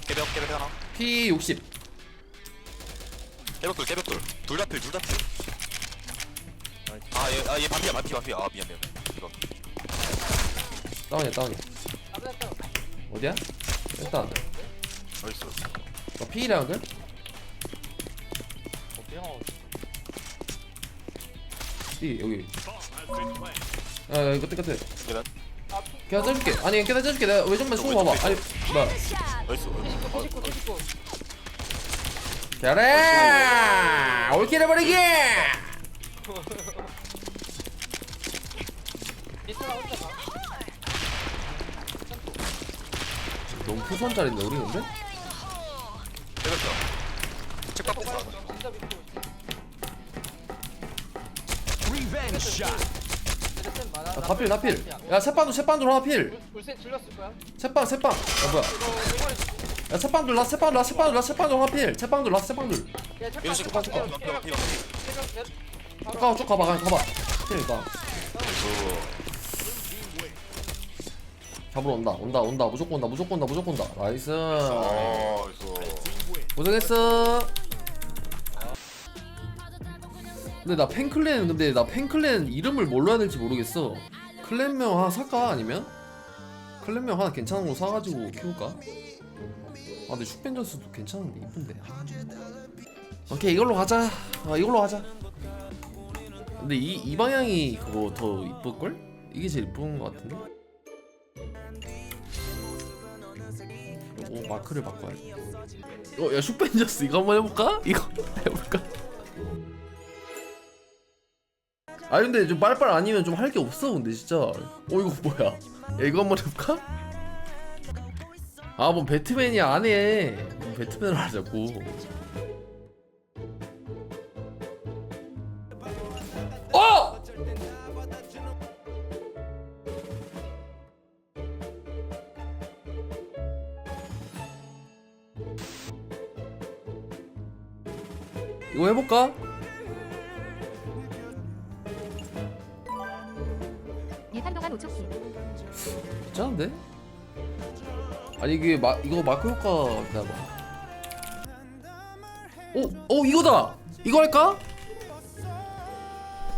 깨벽 깨벽 깨벽 하나 P 60 깨벽돌 깨벽돌. 둘다필둘다필. 아얘 아 얘 반피야 반피 반피야. 아 미안 미안 이거. 다운이야 다운이야. 어디야? 일단. 어딨어 너 P랑 그? P 여기. 아 이거 끝에 끝에. 계단 계단 짜줄게. 아니 계단 짜줄게. 내가 외전만 쏘고 봐봐 아니 뭐야. 피식구 잘해! 올킬 해버리기! 리스나 혼자 가 너무 푸선짜리인데 우리 근데? 깨벽돌 책 있어. 진짜 믿고 Revenge shot. 레센 많 아 아, 다필. 다필 야. 새빵도 새빵도 하나 필. 불센 질렀을 거야? 새빵 새빵 야 뭐야. 이거 이번에 야 새빵들 라 새빵들 라 새빵들 라 새빵들 하나 필. 새빵들 라 새빵들. 야 잠깐 이런 식으로 잠깐. 깎고 깨벽 깎고 깨벽 깎고 깨벽 쭉 가봐 쭉 가봐 그냥 가봐. 필이다 잡으러 온다 온다 온다. 무조건 온다 무조건 온다 무조건 온다. 나이스. 어 그래서 고생했어 근데 나 팬클랜 근데 나 팬클랜 이름을 뭘로 해야 될지 모르겠어 클랜명 하나 살까 아니면? 클랜명 하나 괜찮은 거 사가지고 키울까? 아 근데 슈펜전스도 괜찮은데 이쁜데 아. 오케이 이걸로 가자 아 이걸로 가자 근데 이, 이 방향이 그거 더 이쁠걸? 이게 제일 이쁜 거 같은데? 오 마크를 바꿔야 돼 어, 야 슈펜저스 이거 한번 해볼까? 이거 해볼까? 아 근데 좀 빨빨 아니면 좀 할 게 없어 근데 진짜 어 이거 뭐야 야 이거 한번 해볼까? 아 뭐 배트맨이 안해 뭐 배트맨을 하자고 어! 이거 해볼까? 괜찮은데? 아니 이게 마, 이거 마크 효과 기다려봐 오! 오 이거다! 이거 할까?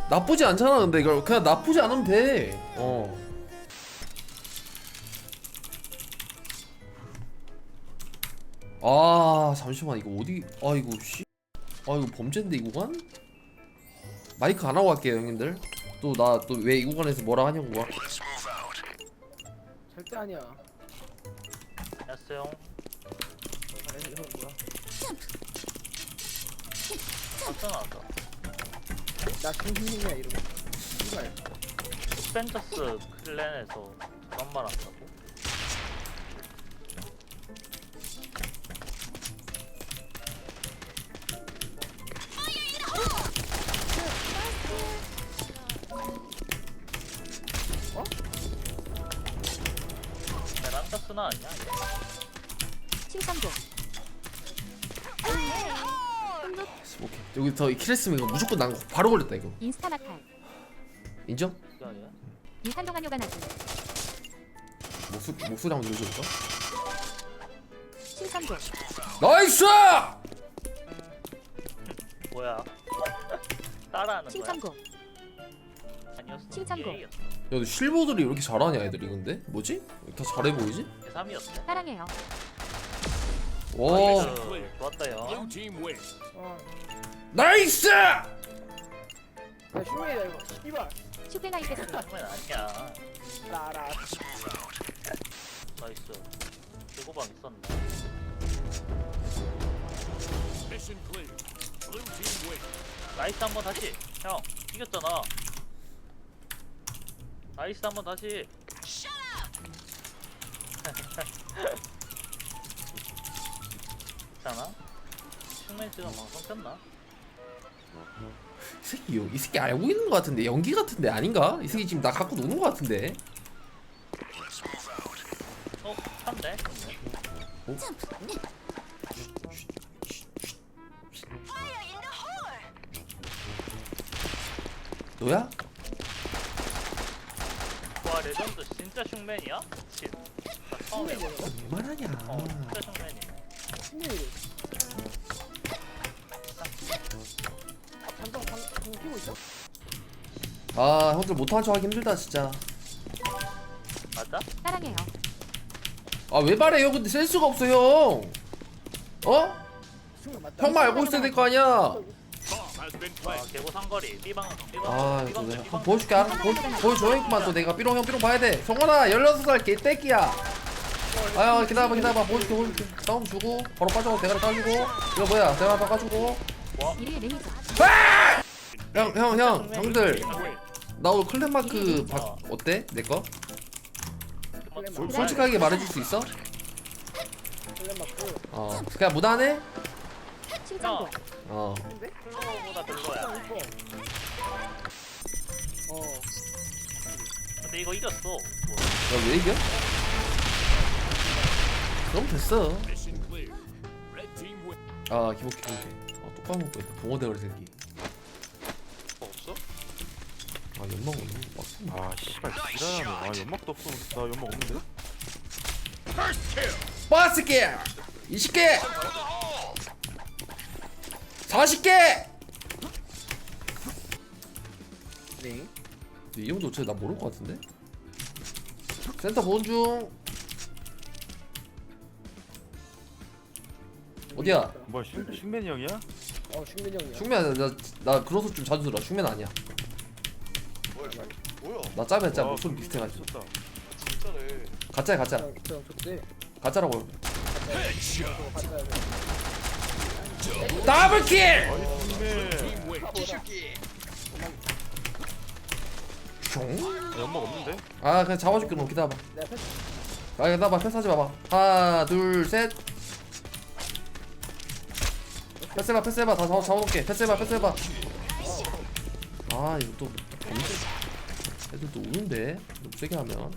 나쁘지 않잖아 근데 이거 그냥 나쁘지 않으면 돼 어. 아 잠시만 이거 어디 아 이거 씨. 아 이거 범죄인데 이 구간? 마이크 안 하고 갈게요 형님들 또 나 또 왜 이 구간에서 뭐라 하냐고 막 절대 아니야 안녕하세요. 아니 이거 뭐야 어떤 나왔어? 나 김승민이야 이름 씨발 스펜저스 클랜에서 그런 말 한다고? 어? 스나 아니야? 이거? 신선도 오케이 여기 더 키레스면 이거 무조건 난 바로 걸렸다 이거 인스타 마칼 인정? 이게 아니야? 한동안 요가나기 목소, 목소리 한번 들려줄까? 신선도 나이스! 야 뭐야? 따라하는 거야? 신선고 아니었어. 칭찬고. 근데 실버들이 왜 이렇게 잘하냐 애들이 근데? 뭐지? 다 잘해 보이지? 제3이었어. 사랑해요 와 좋았다요. Team win. 어 나이스! 야, 슈메이다 이거 씨발 슈페나이페스 정말 아니야. 라 라 나이스. 개고방 있었네. 나이스 한 번 다시. 형 이겼잖아. 나이스 한번 다시. 괜찮아? 슈맨스가 방송 켰나? 이 새끼 이 새끼 알고 있는 것 같은데 연기 같은데 아닌가? 이 새끼 지금 나 갖고 노는 것 같은데 어? 한대? 너야? 와 레전드 진짜 흉맨이야? 진. 나 처음에 슈메이다 이거 왜 말하냐 어 진짜 신민이. 아, 잠깐 방, 방 끼고 있어? 아 형들 못하는 척 하기 힘들다 진짜 맞아? 사랑해요. 아 왜 말해요 근데 센스가 없어 형 어? 맞다. 형만 알고 있어야 될 거 아니야 아. 개고 상거리 삐방 삐방 아 삐방 내가 삐방 한번 보여줄게 알아 보, 보여줘야겠구만 또 내가 삐롱 형 삐롱 봐야 돼 성원아 16살 개떼끼야 아유 기다려봐 기다려봐 보여줄게 보여줄게 싸움 주고 바로 빠져고 대가리 까주고 이거 뭐야 대가리 까주고 1위 매니저. 형 형 형 형들. 나 오늘 클랜마크 바, 어때? 내거? 클랜마크. 솔직하게 말해줄 수 있어? 어 그냥 무난해? 심상보. 어 근데? 플로보다 별로야 아. 어. 근데 이거 이겼어 뭐. 야왜 이겨? 그럼 됐어. 아 기복해 기복해 어 똑까먹고 있다 붕어 대가리 새끼 없어? 아 연막 없네 막 아 씨발 지랄하네 아 연막도 없어 나 연막 없는데? 버스게 20개 40개 네. 이 형도 어차피 나 모를 것 같은데? 센터 보는 중 어디야? 뭐야 식- 식맨이 형이야? 어, 승민이 형이야. 아니야 나, 나 그로서 좀 자주 들어 흉맨 아니야 뭐야 뭐야 나 짭이야 짭 와, 목소리 그 비슷해가지고 미쳤다. 진짜네 가짜야 가짜 형, 형 좋대. 가짜라고. 저거 가져야 돼. 더블킬! 숑? 연막 없는데? 아 그냥 잡아줄게 너 기다려봐 내가 패스. 아 기다려봐 패스하지 마봐 하나 둘셋 패스해봐 패스해봐 다 잡아, 잡아놓을게 패스해봐 패스해봐 아 이거 또 애들 또 우는데 너무 세게 하면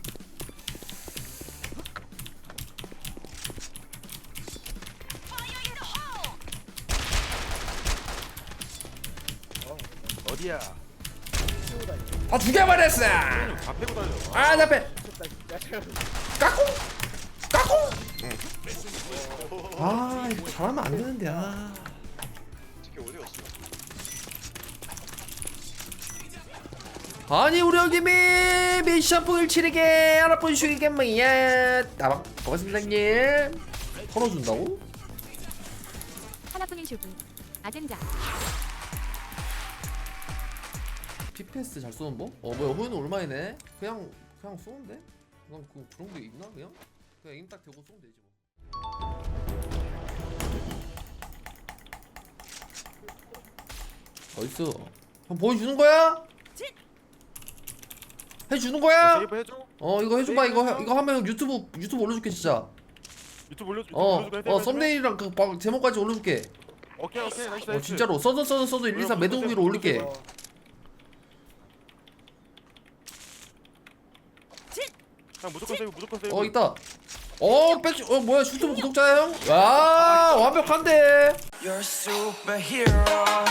어디야? 다 죽여버렸어 다 패고 다녀 아 나빼. 까꿍 까꿍 아 이거 잘하면 안 되는데 아 아니 우리 형님이 미션 포일 치르게 하나뿐 쉬게 뭐야 따박 고맙습니다 형님 털어준다고? 하나뿐인 슈브. 아젠자. 피패스 잘 쏘는 뭐? 어 뭐야 호연은 얼마이네? 그냥 그냥 쏘는데? 그냥 그, 그런 게 있나 그냥? 그냥 에임 딱 대고 쏘면 되지 뭐 어딨어? 형 보여주는 거야? 해주는 거야? 세이브 해줘? 어 이거 해줘봐 이거 해- 이거 하면 유튜브 유튜브 올려줄게 진짜 유튜브 올려 유튜브 어, 어? 썸네일이랑 그 방- 제목까지 올려줄게 오케이 오케이 나이스 어 나이스 진짜로 써서 써서 써서 1, 2, 3 매듭 위로 올릴게 어, 그냥 무조건 세이브 무조건 세이브. 어 있다. 어 백지 어 뭐야 유튜브 구독자야 형? 와 완벽한데? You're a superhero